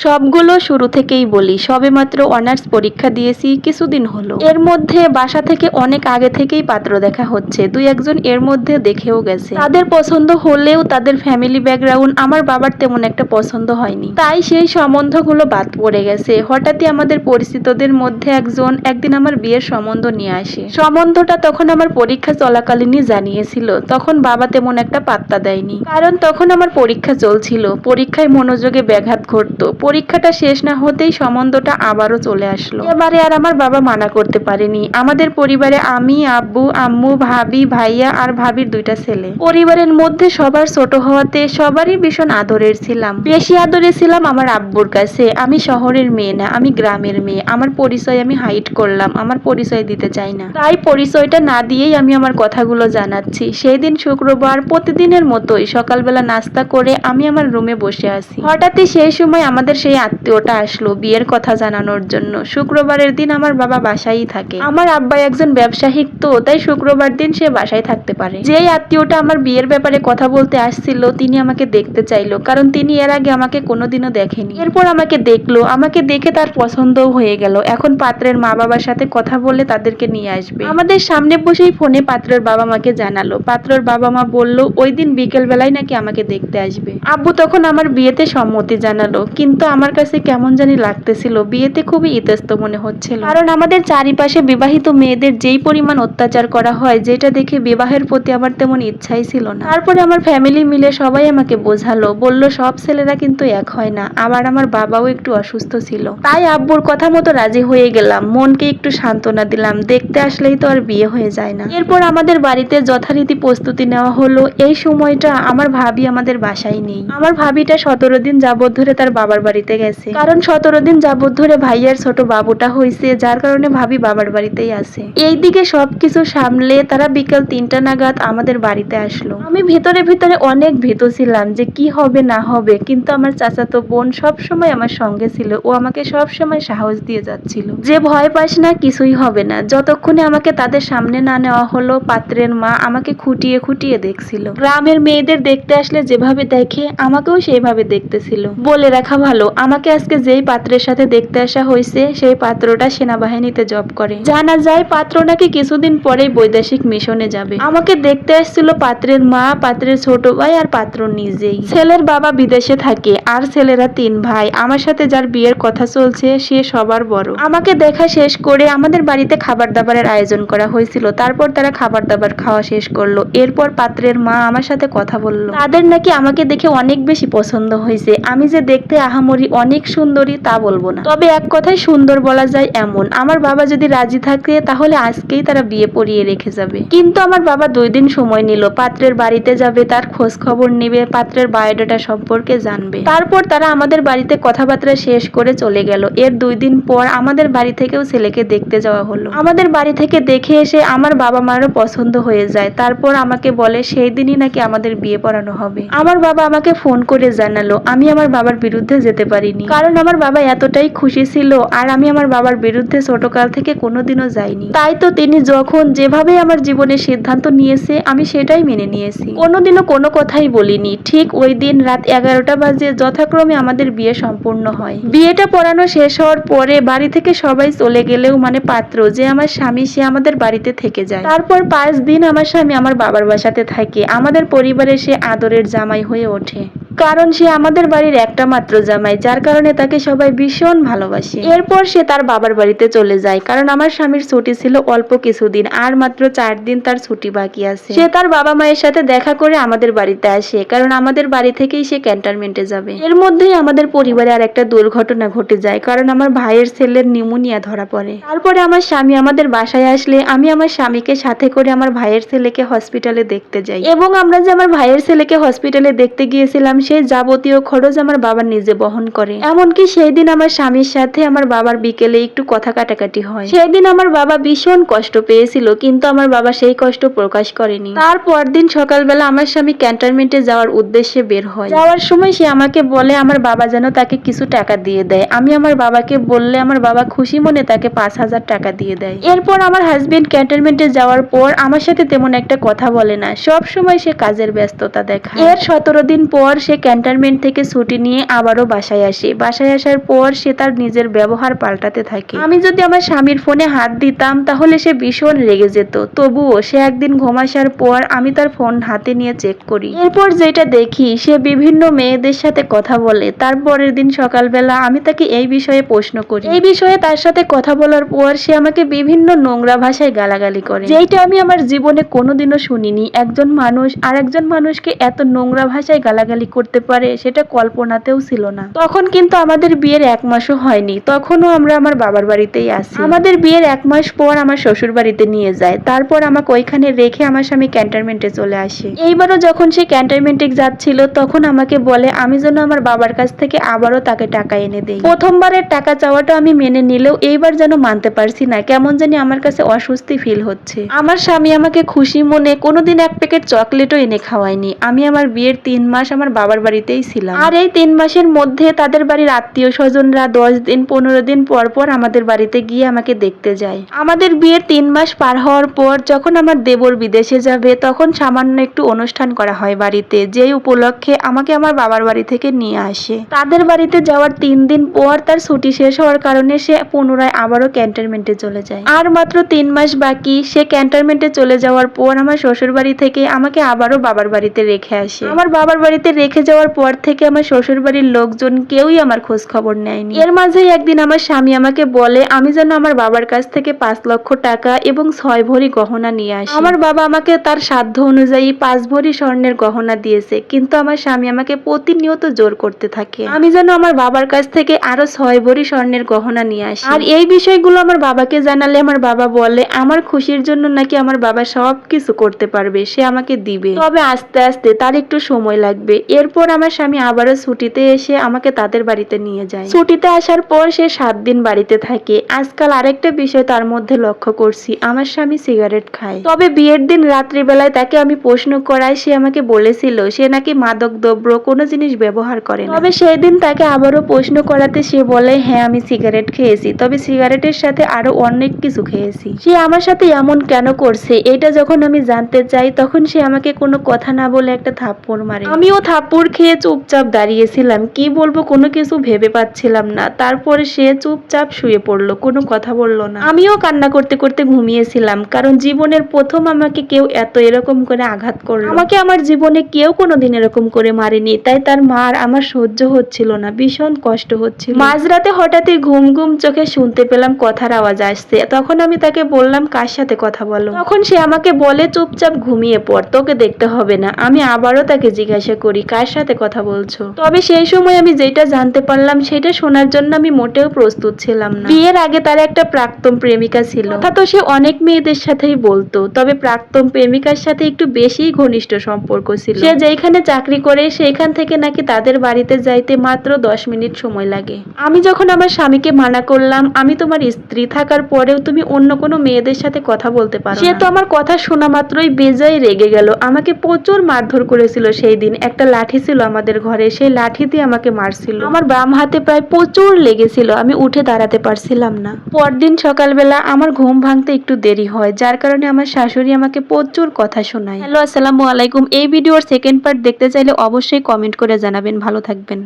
সবগুলো শুরু থেকেই বলি, সবেমাত্র অনার্স পরীক্ষা দিয়েছি, কিছুদিন হলো। এর মধ্যে বাসা থেকে অনেক আগে থেকেই পাত্র দেখা হচ্ছে, দুই একজন এর মধ্যে দেখেও গেছে। তাদের পছন্দ হলেও তাদের ফ্যামিলি ব্যাকগ্রাউন্ড আমার বাবার তেমন একটা পছন্দ হয়নি। তাই সেই সম্বন্ধগুলো বাদ পড়ে গেছে। হঠাৎই আমাদের পরিচিতদের মধ্যে একজন একদিন আমার বিয়ের সম্বন্ধ নিয়ে আসে। সম্বন্ধটা তখন আমার পরীক্ষা চলাকালীনই জানিয়েছিল। তখন বাবা তেমন একটা পাত্তা দেয়নি। কারণ তখন আমার পরীক্ষা চলছিল। পরীক্ষায় মনোযোগে ব্যাঘাত ঘটতো। পরীক্ষাটা শেষ না হতেই সম্বন্ধটা আবারও চলে আসলো। এবারে আর আমার বাবা মানা করতে পারেনি। আমাদের পরিবারে আমি, আব্বু, আম্মু, ভাবি, ভাইয়া আর ভাবির দুইটা ছেলে। পরিবারের মধ্যে সবার ছোট হওয়াতে সবারই ভীষণ আদরের ছিলাম। বেশি আদরে ছিলাম আমার আব্বুর কাছে। আমি শহরের মেয়ে না, আমি গ্রামের মেয়ে। আমার পরিচয় আমি হাইট করলাম, আমার পরিচয় দিতে চাই না। তাই পরিচয়টা না দিয়েই আমি আমার কথাগুলো জানাচ্ছি। সেই দিন শুক্রবার প্রতিদিনের মতোই সকালবেলা নাস্তা করে আমি আমার রুমে বসে আছি। হঠাৎই সেই সময় আমাদের সেই আত্মীয়টা আসলো বিয়ের কথা জানানোর জন্য। শুক্রবারের দিন আমার বাবা বাসায়ই থাকে। আমার আব্বা একজন ব্যবসায়িক তো, তাই শুক্রবার দিন সে বাসায় থাকতে পারে। যেই আত্মীয়টা আমার বিয়ের ব্যাপারে কথা বলতে আসছিল, তিনি আমাকে দেখতে চাইলো, কারণ তিনি এর আগে আমাকে কোনোদিনও দেখেনি। এরপর আমাকে দেখল, আমাকে দেখে তার পছন্দও হয়ে গেল। এখন পাত্রের মা বাবার সাথে কথা বলে তাদেরকে নিয়ে আসবে। আমাদের সামনে বসেই ফোনে পাত্রের বাবা মাকে জানালো। পাত্রের বাবা মা বলল, ওই দিন বিকেল বেলায় নাকি আমাকে দেখতে আসবে। আব্বু তখন আমার বিয়েতে সম্মতি জানালো, কিন্তু আমার কাছে কেমন জানি লাগতেছিল। বিয়েতে খুবই ইতস্ত মনে হচ্ছিল। কারণ আমাদের চারিপাশে বিবাহিত মেয়েদের যেই পরিমাণ অত্যাচার করা হয়, যেটা দেখে বিবাহের প্রতি আমার তেমন ইচ্ছাই ছিল না। তারপরে আমার ফ্যামিলি মিলে সবাই আমাকে বোঝালো, বলল, সব ছেলেরা কিন্তু এক হয় না। আবার আমার বাবাও একটু অসুস্থ ছিল। তাই আব্বুর কথা মতো রাজি হয়ে গেলাম। মনকে একটু সান্ত্বনা দিলাম। দেখতে আসলেই তো আর বিয়ে হয়ে যায় না। এরপর আমাদের বাড়িতে যথারীতি প্রস্তুতি নেওয়া হলো। এই সময়টা আমার ভাবি আমাদের বাসায় নেই। আমার ভাবিটা সতেরো দিন যাবত ধরে তার বাবার বাড়িতে গেছে। কারণ সতেরো দিন যাবত ধরে ভাইয়ার ছোট বাবুটা হয়েছে যার কারণে ভাবি বাবার বাড়িতেই আছে। এইদিকে সবকিছু সামলে তারা বিকাল তিনটা নাগাদ আমাদের বাড়িতে আসলো। আমি ভিতরে ভিতরে অনেক ভীত ছিলাম যে কি হবে না হবে, কিন্তু আমার চাচাতো বোন সব সময় আমার সঙ্গে ছিল। ও আমাকে সব সময় সাহস দিয়ে যাচ্ছিল। যে ভয় পাস না কিছুই হবে না। যতক্ষণে আমাকে তাদের সামনে না নেওয়া হলো, পাত্রের মা আমাকে খুঁটিয়ে খুঁটিয়ে দেখছিল। গ্রামের মেয়েদের দেখতে আসলে যেভাবে দেখে, আমাকেও সেইভাবে দেখতেছিল। বলে রাখা ভালো আমাকে আজকে যেই পাত্রের সাথে দেখতে আসা হয়েছে, সেই পাত্রটা সেনাবাহিনীতে জব করে। জানা যায়, পাত্র নাকি কিছুদিন পরেই বৈদেশিক মিশনে যাবে। আমাকে দেখতে আসছিল পাত্রের মা, পাত্রের ছোট ভাই আর পাত্র নিজেই। ছেলের বাবা বিদেশে থাকে, আর ছেলেরা তিন ভাই। আমার সাথে যার বিয়ের কথা চলছে, সে সবার বড়। আমাকে দেখা শেষ করে আমাদের বাড়িতে খাবার দাবারের আয়োজন করা হয়েছিল। তারপর তারা খাবার দাবার খাওয়া শেষ করল। এরপর পাত্রের মা আমার সাথে কথা বলল। তাদের নাকি আমাকে দেখে অনেক বেশি পছন্দ হয়েছে। আমি যে দেখতে আহামরি অনেক সুন্দরী তা বলব না। তবে এক কথায় সুন্দর বলা যায় এমন। আমার বাবা যদি রাজি থাকে, তাহলে আজকেই তারা বিয়ে পড়িয়ে রেখে যাবে। কিন্তু আমার বাবা দুই দিন সময় নিল। পাত্রের বাড়িতে যাবে, তার খোঁজ খবর নেবে, পাত্রের বায়োডাটা সম্পর্কে জানবে। তারপর তারা আমাদের বাড়িতে কথাবার্তা শেষ করে চলে গেল। এর দুই দিন পর আমাদের বাড়ি থেকেও ছেলেকে দেখতে যাওয়া হলো। আমাদের বাড়ি থেকে দেখে এসে আমার বাবা মারও পছন্দ হয়ে যায়। তারপর আমাকে বলে, সেই দিনই নাকি আমাদের বিয়ে পড়ানো হবে। আমার বাবা আমাকে ফোন করে জানালো, আমি আমার বাবার বিরুদ্ধে যেতে পারিনি। কারণ আমার বাবা এতটাই খুশি ছিল আর আমি আমার বাবার বিরুদ্ধে ছোটকাল থেকে কোনোদিনও যাইনি। তাই তো তিনি যখন যেভাবে আমার জীবনের সিদ্ধান্ত নিয়েছে, আমি সেটাই মেনে নিয়েছি। কোনোদিনও কোনো কথাই বলিনি। ঠিক ওই দিন রাত এগারোটা বাজে যথাক্রমে আমাদের বিয়ে সম্পূর্ণ হয়। বিয়েটা পড়ানো শেষ হওয়ার পরে বাড়ি থেকে সবাই চলে গেলেও মানে পাত্র যে আমার স্বামী, সে আমাদের বাড়িতে থেকে যায়। তারপর পাঁচ দিন আমার স্বামী আমার বাবার বাসাতে থাকে। আমাদের পরিবারে সে আদরের জামাই হয়ে ওঠে। কারণ সে আমাদের বাড়ির একটা মাত্র জামাই, যার কারণে তাকে সবাই ভীষণ ভালোবাসে। এরপর সে তার বাবার বাড়িতে চলে যায়, কারণ আমার স্বামীর ছুটি ছিল অল্প কিছুদিন, আর মাত্র চার দিন তার ছুটি বাকি আছে। সে তার বাবা মায়ের সাথে দেখা করে আমাদের বাড়িতে আসে, কারণ আমাদের বাড়ি থেকেই সে ক্যান্টনমেন্টে যাবে। এর মধ্যেই আমাদের পরিবারে আর একটা দুর্ঘটনা ঘটে যায়, কারণ আমার ভাইয়ের ছেলের নিউমোনিয়া ধরা পড়ে। তারপরে আমার স্বামী আমাদের বাসায় আসলে, আমি আমার স্বামীকে সাথে করে আমার ভাইয়ের ছেলেকে হসপিটালে দেখতে যাই। এবং আমরা যে আমার ভাইয়ের ছেলেকে হসপিটালে দেখতে গিয়েছিলাম সেই যাবতীয় খরচ আমার বাবা নিজে বহন করে। এমনকি সেই দিন আমার স্বামীর সাথে আমার বাবার বিকেলে একটু কথা কাটাকাটি হয়। সেই দিন আমার বাবা ভীষণ কষ্ট পেয়েছিল, কিন্তু আমার বাবা সেই কষ্ট প্রকাশ করেনি। তারপর দিন সকালবেলা আমার স্বামী ক্যান্টনমেন্টে যাওয়ার উদ্দেশ্যে বের হয়। যাওয়ার সময় সে আমাকে বলে, আমার বাবা যেন তাকে কিছু টাকা দিয়ে দেয়। আমি আমার বাবাকে বললে, আমার বাবা খুশি মনে তাকে পাঁচ হাজার টাকা দিয়ে দেয়। এরপর আমার হাজবেন্ড ক্যান্টনমেন্টে যাওয়ার পর আমার সাথে তেমন একটা কথা বলে না। সব সময় সে কাজের ব্যস্ততা দেখায়। এর সতেরো দিন পর ক্যান্টনমেন্ট থেকে ছুটি নিয়ে আবারও বাসায় আসে। বাসায় আসার পর সে তার নিজের ব্যবহার পাল্টাতে থাকে। আমি যদি আমার স্বামীর ফোনে হাত দিতাম, তাহলে সে ভীষণ রেগে যেত। তবুও সে একদিন ঘুম আসার পর আমি তার ফোন হাতে নিয়ে চেক করি। এরপর যেটা দেখি, সে বিভিন্ন মেয়েদের সাথে কথা বলে। তারপরের দিন সকালবেলা আমি তাকে এই বিষয়ে প্রশ্ন করি। এই বিষয়ে তার সাথে কথা বলার পর সে আমাকে বিভিন্ন নোংরা ভাষায় গালাগালি করে। যেইটা আমি আমার জীবনে কোনোদিনও শুনিনি। একজন মানুষ আর একজন মানুষকে এত নোংরা ভাষায় গালাগালি করতে পারে সেটা কল্পনাতেও ছিল না। তখন কিন্তু আমাদের বিয়ের এক মাসও হয়নি। তখনও আমরা আমার বাবার বাড়িতেই আছি। আমাদের বিয়ের এক মাস পর আমার শ্বশুর বাড়িতে নিয়ে যায়। তারপর আমাকে ওইখানে রেখে আমার স্বামী ক্যান্টনমেন্টে চলে আসে। এইবারও যখন সে ক্যান্টনমেন্টে যাচ্ছিল, তখন আমাকে বলে, আমি যেন আমার বাবার কাছ থেকে আবারও তাকে টাকা এনে দেই। প্রথমবারের টাকা চাওয়াটা আমি মেনে নিলেও এইবার যেন মানতে পারছি না, কেমন জানি আমার কাছে অস্বস্তি ফিল হচ্ছে। আমার স্বামী আমাকে খুশি মনে কোনোদিন এক প্যাকেট চকলেটও এনে খাওয়ায়নি। আমি আমার বিয়ের তিন মাস আমার বাবার বাড়িতেই ছিলাম। আর এই তিন মাসের মধ্যে তাদের বাড়ির আত্মীয় স্বজনরা দশ দিন, পনেরো দিন পর পর আমাদের বাড়িতে গিয়ে আমাকে দেখতে যায়। আমাদের বিয়ের তিন মাস পার হওয়ার পর যখন আমার দেবর বিদেশে যাবে, তখন সামান্য একটু অনুষ্ঠান করা হয় বাড়িতে, যেই উপলক্ষে আমাকে আমার বাবার বাড়ি থেকে নিয়ে আসে। তাদের বাড়িতে যাওয়ার তিন দিন পর তার ছুটি শেষ হওয়ার কারণে সে পুনরায় আবারও ক্যান্টনমেন্টে চলে যায়। আর মাত্র তিন মাস বাকি, সে ক্যান্টনমেন্টে চলে যাওয়ার পর আমার শ্বশুর বাড়ি থেকে আমাকে আবারও বাবার বাড়িতে রেখে আসে। আমার বাবার বাড়িতে রেখে যাওয়ার পর থেকে আমার শ্বশুর বাড়ির লোকজন কেউই আমার খোঁজ খবর নেয়নি। এর মাঝেই একদিন আমার স্বামী আমাকে বলে, আমি যেন আমার বাবার কাছ থেকে পাঁচ লক্ষ টাকা এবং ছয় ভরি গহনা নিয়ে আসি। আমার বাবা আমাকে তার সাধ্য অনুযায়ী পাঁচ ভরি স্বর্ণের গহনা দিয়েছে, কিন্তু আমার স্বামী আমাকে প্রতিনিয়ত জোর করতে থাকে। আমি যেন আমার বাবার কাছ থেকে আরও ছয় ভরি স্বর্ণের গহনা নিয়ে আসি। আর এই বিষয়গুলো আমার বাবাকে জানালে আমার বাবা বলে, আমার খুশির জন্য নাকি আমার বাবা সব কিছু করতে পারবে, সে আমাকে দিবে। তবে আস্তে আস্তে তার একটু সময় লাগবে। এরপর আমার স্বামী আবারও ছুটিতে এসে আমাকে তাদের বাড়িতে নিয়ে যায়। ছুটিতে আসার পর সে সাত দিন বাড়িতে থাকে। আজকাল আরেকটা বিষয় তার মধ্যে লক্ষ্য করছি, আমার স্বামী সিগারেট খায়। তবে বিয়ের দিন রাত্রিবেলায় তাকে আমি প্রশ্ন করাই সে আমাকে বলেছিল, সে নাকি মাদক দ্রব্য, কোনো জিনিস ব্যবহার করে। তবে সেই দিন তাকে আবারও প্রশ্ন করাতে সে বলে হ্যাঁ আমি সিগারেট খেয়েছি। তবে সিগারেটের সাথে আরও অনেক কিছু খেয়েছি। সে আমার সাথে এমন কেন করছে, এটা যখন আমি জানতে চাই, তখন সে আমাকে কোনো কথা না বলে একটা থাপ্পড় মারে। আমিও থাপ্পড় খেয়ে চুপচাপ দাঁড়িয়েছিলাম। কি বলব, কোনো কিছু ভেবে পাচ্ছিলাম না। তারপরে সে চুপচাপ শুয়ে পড়ল, কোনো কথা বলল না। আমিও কান্না করতে করতে ঘুমিয়েছিলাম, কারণ জীবনের প্রথম আমাকে কেউ এত এরকম করে আঘাত করল। আমাকে আমার জীবনে কেউ কোনোদিন এরকম করে মারেনি, তাই তার মার আমার সহ্য হচ্ছিল না, ভীষণ কষ্ট হচ্ছিল। মাঝরাতে হঠাৎই ঘুম ঘুম চোখে শুনতে পেলাম কথার আওয়াজ আসছে। তখন আমি তাকে বললাম, কার সাথে কথা বলো? তখন সে আমাকে বলে, চুপচাপ ঘুমিয়ে পড়, তোকে দেখতে হবে না। আমি আবারও তাকে জিজ্ঞাসা করি, কার সাথে কথা বলছো। তবে সেই সময় আমি যেটা জানতে পারলাম সেটা শোনার জন্য আমি মোটেও প্রস্তুত ছিলাম না। বিয়ের আগে তার একটা প্রাক্তন প্রেমিকা ছিল। কথা তো সে অনেক মেয়েদের সাথেই বলতো তবে প্রাক্তন প্রেমিকার সাথে একটু বেশি ঘনিষ্ঠ সম্পর্ক ছিল। সে যেখানে চাকরি করে সেইখান থেকে নাকি তাদের বাড়িতে যাইতে মাত্র দশ মিনিট সময় লাগে। আমি যখন আমার স্বামীকে মানা করলাম আমি তোমার স্ত্রী থাকার পরেও তুমি অন্য কোনো মেয়েদের সাথে কথা বলতে পারো সে তো আমার কথা শোনা মাত্রই বেজায় রেগে গেল। আমাকে প্রচুর মারধর করেছিল সেই দিন। একটা লাঠি ছিল আমাদের ঘরে সে লাঠি দিয়ে আমাকে মারছিল। আমার বাম হাতে প্রায় প্রচুর লেগেছিল আমি উঠে দাঁড়াতে পারছিলাম না। পরদিন সকালবেলা আমার ঘুম ভাঙতে একটু দেরি হয় যার কারণে আমার শাশুড়ি আমাকে প্রচুর কথা শোনায়। হ্যালো আসসালামু আলাইকুম। এই ভিডিওর সেকেন্ড পার্ট দেখতে চাইলে অবশ্যই কমেন্ট করে জানাবেন। ভালো থাকবেন।